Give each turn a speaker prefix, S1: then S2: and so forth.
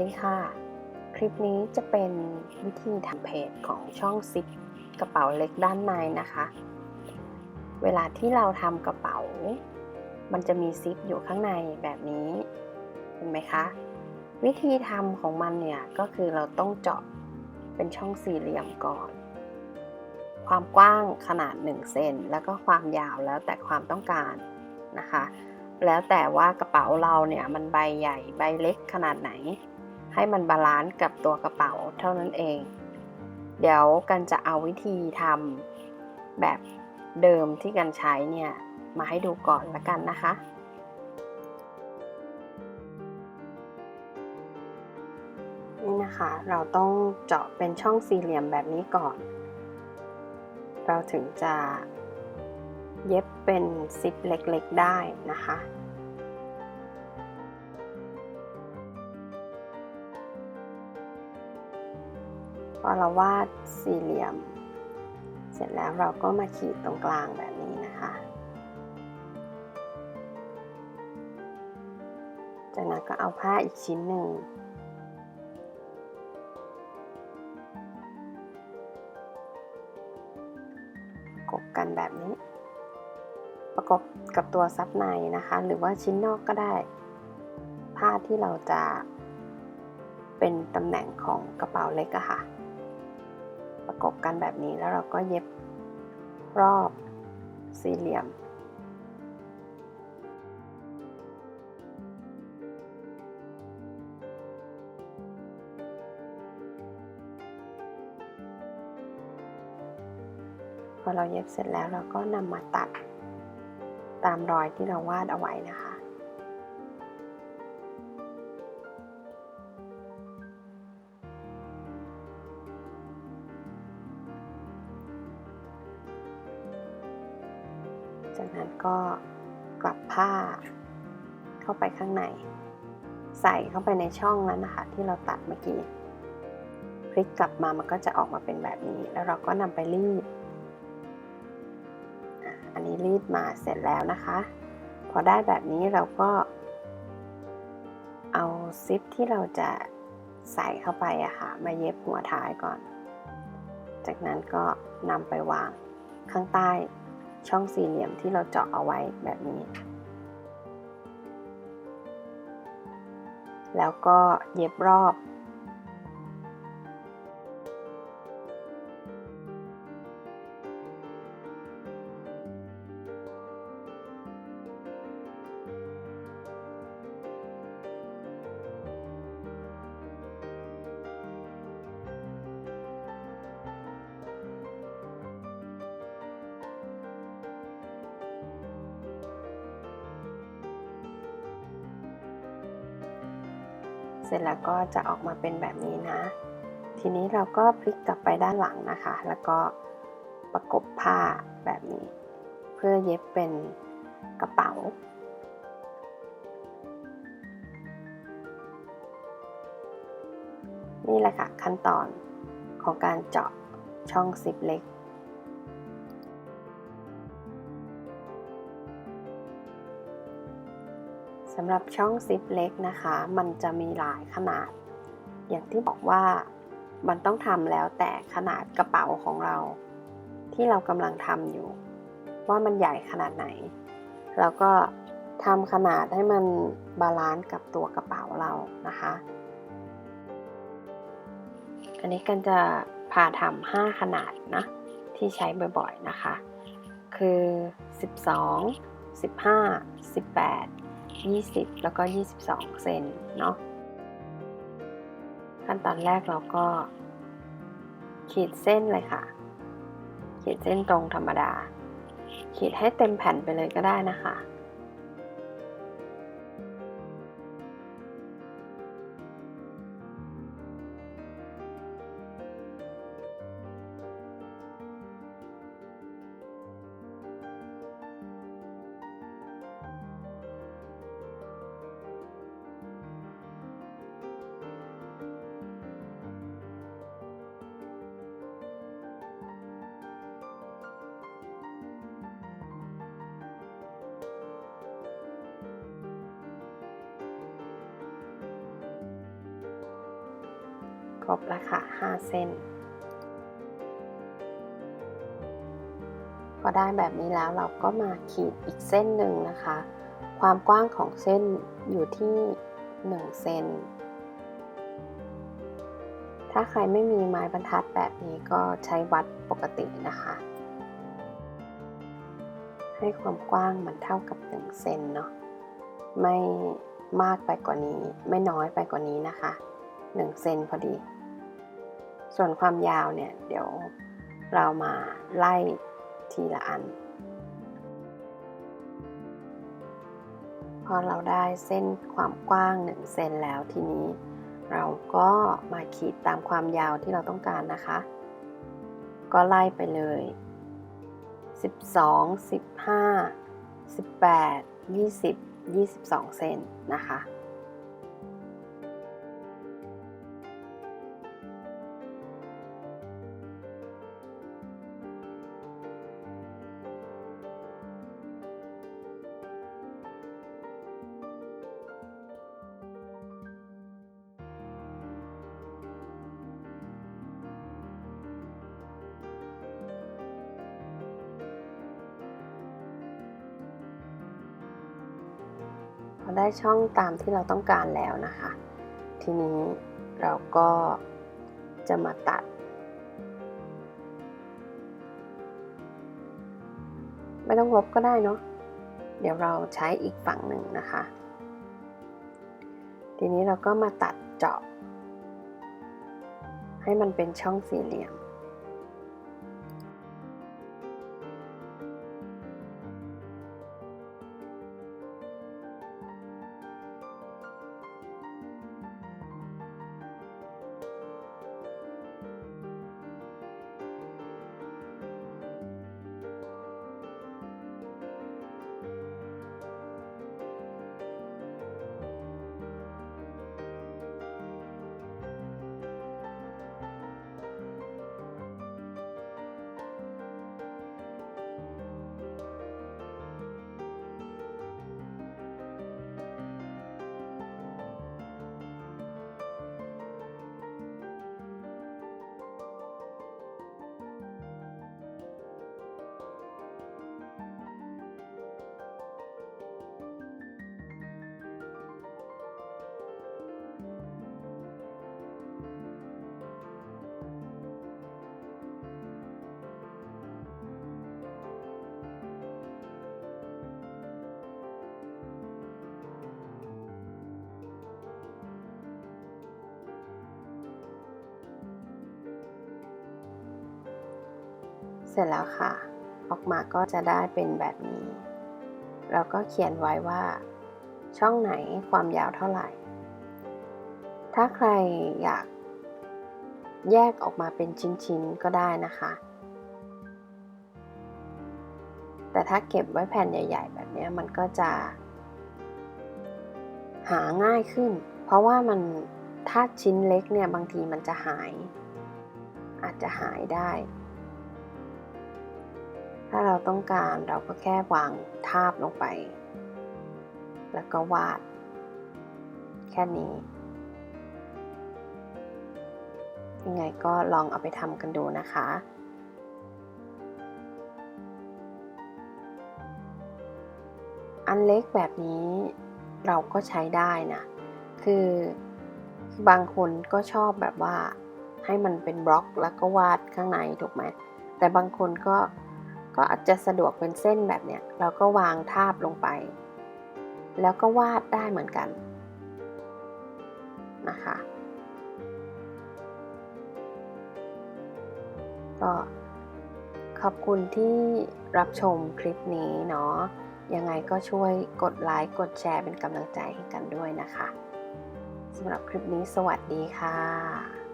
S1: ดีค่ะ คลิปนี้จะเป็นวิธีทำเพจของช่องซิปกระเป๋าเล็กด้านในนะคะ เวลาที่เราทำกระเป๋า มันจะมีซิปอยู่ข้างในแบบนี้เห็นไหมคะ วิธีทำของมันเนี่ยก็คือเราต้องเจาะเป็นช่องสี่เหลี่ยมก่อน ความกว้างขนาด1เซนแล้วก็ความยาวแล้วแต่ความต้องการนะคะแล้วแต่ว่ากระเป๋าเราเนี่ยมันใบใหญ่ใบเล็กขนาดไหน ให้มันบาลานซ์กับตัวกระเป๋าเท่านั้นเอง เดี๋ยวกันจะเอาวิธีทำแบบเดิมที่กันใช้เนี่ยมาให้ดูก่อนละกันนะคะ นี่นะคะ เราต้องเจาะเป็นช่องสี่เหลี่ยมแบบนี้ก่อน เราถึงจะเย็บเป็นซิปเล็กๆได้นะคะ พอเราวาดสี่เหลี่ยม เสร็จแล้วเราก็มาขีดตรงกลางแบบนี้นะคะ จากนั้นก็เอาผ้าอีกชิ้นหนึ่งกบกันแบบนี้ ประกบกับตัวซับในนะคะ หรือว่าชิ้นนอกก็ได้ ผ้าที่เราจะเป็นตำแหน่งของกระเป๋าเล็กอะค่ะประ กันแบบนี้แล้วเราก็เย็บรอบสี่เหลี่ยม พอเราเย็บเสร็จแล้วเราก็นำมาตัดตามรอยที่เราวาดเอาไว้นะคะ นั้นก็กลับผ้าเข้าไปข้างใน ใส่เข้าไปในช่องนั้นนะคะ ที่เราตัดเมื่อกี้พลิกกลับมามันก็จะออกมาเป็นแบบนี้ แล้วเราก็นำไปรีดอันนี้รีดมาเสร็จแล้วนะคะ พอได้แบบนี้เราก็เอาซิปที่เราจะใส่เข้าไปอะค่ะ มาเย็บหัวท้ายก่อน จากนั้นก็นำไปวางข้างใต้ ช่องสี่เหลี่ยมที่เราเจาะเอาไว้แบบนี้ แล้วก็เย็บรอบ เสร็จแล้วก็จะออกมาเป็นแบบนี้นะ ทีนี้เราก็พลิกกลับไปด้านหลังนะคะ แล้วก็ประกบผ้าแบบนี้ เพื่อเย็บเป็นกระเป๋า นี่แหละค่ะขั้นตอนของการเจาะช่องซิปเล็ก สำหรับช่องซิปเล็กนะคะ มันจะมีหลายขนาด อย่างที่บอกว่ามันต้องทำแล้วแต่ขนาดกระเป๋าของเรา ที่เรากำลังทำอยู่ ว่ามันใหญ่ขนาดไหน แล้วก็ทำขนาดให้มันบาลานซ์กับตัวกระเป๋าเรานะคะ อันนี้กันจะพาทำห้าขนาดนะ ที่ใช้บ่อยๆนะคะ คือ 12 15 18 20 แล้วก็ 22 เซนเนาะขั้นตอนแรกเราก็ ขีดเส้นเลยค่ะ ขีดเส้นตรงธรรมดา ขีดให้เต็มแผ่นไปเลยก็ได้นะคะ รบแล้วค่ะ 5 เส้น พอได้แบบนี้แล้วเราก็มาขีดอีกเส้นหนึ่งนะคะ ความกว้างของเส้นอยู่ที่ 1 เซน ถ้าใครไม่มีไม้บรรทัดแบบนี้ก็ใช้วัดปกตินะคะ ให้ความกว้างมันเท่ากับ 1 เซนเนาะ ไม่มากไปกว่านี้ ไม่น้อยไปกว่านี้นะคะ 1 เซนพอดี ส่วนความยาวเนี่ยเดี๋ยวเรามาไล่ทีละอัน พอเราได้เส้นความกว้าง 1 เซนแล้วทีนี้ เราก็มาขีดตามความยาวที่เราต้องการนะคะ ก็ไล่ไปเลย 12 15 18 20 22 เซนนะคะ พอได้ช่องตามที่เราต้องการแล้วนะคะ ทีนี้เราก็จะมาตัด ไม่ต้องลบก็ได้เนาะเดี๋ยวเราใช้อีกฝั่งหนึ่งนะคะ ทีนี้เราก็มาตัดเจาะ ให้มันเป็นช่องสี่เหลี่ยม ร็จแล้วค่ะ ออกมาก็จะได้เป็นแบบนี้ เราก็เขียนไว้ว่า ช่องไหนความยาวเท่าไหร่ ถ้าใครอยากแยกออกมาเป็นชิ้นๆก็ได้นะคะ แต่ถ้าเก็บไว้แผ่นใหญ่ ๆ แบบนี้มันก็จะ หาง่ายขึ้น เพราะว่ามันถ้าชิ้นเล็กเนี่ยบางทีมันจะหาย อาจจะหายได้ ถ้าเราต้องการเราก็แค่วางทาบลงไป แล้วก็วาด แค่นี้ ยังไงก็ลองเอาไปทำกันดูนะคะอันเล็กแบบนี้เราก็ใช้ได้นะ คือบางคนก็ชอบแบบว่าให้มันเป็นบล็อกแล้วก็วาดข้างในถูกไหม แต่บางคนก็ ก็อาจจะสะดวกเป็นเส้นแบบเนี้ยเราก็วางทาบลงไป แล้วก็วาดได้เหมือนกันนะคะก็ขอบคุณที่รับชมคลิปนี้เนาะยังไงก็ช่วยกดไลค์กดแชร์เป็นกำลังใจให้กันด้วยนะคะสำหรับคลิปนี้สวัสดีค่ะ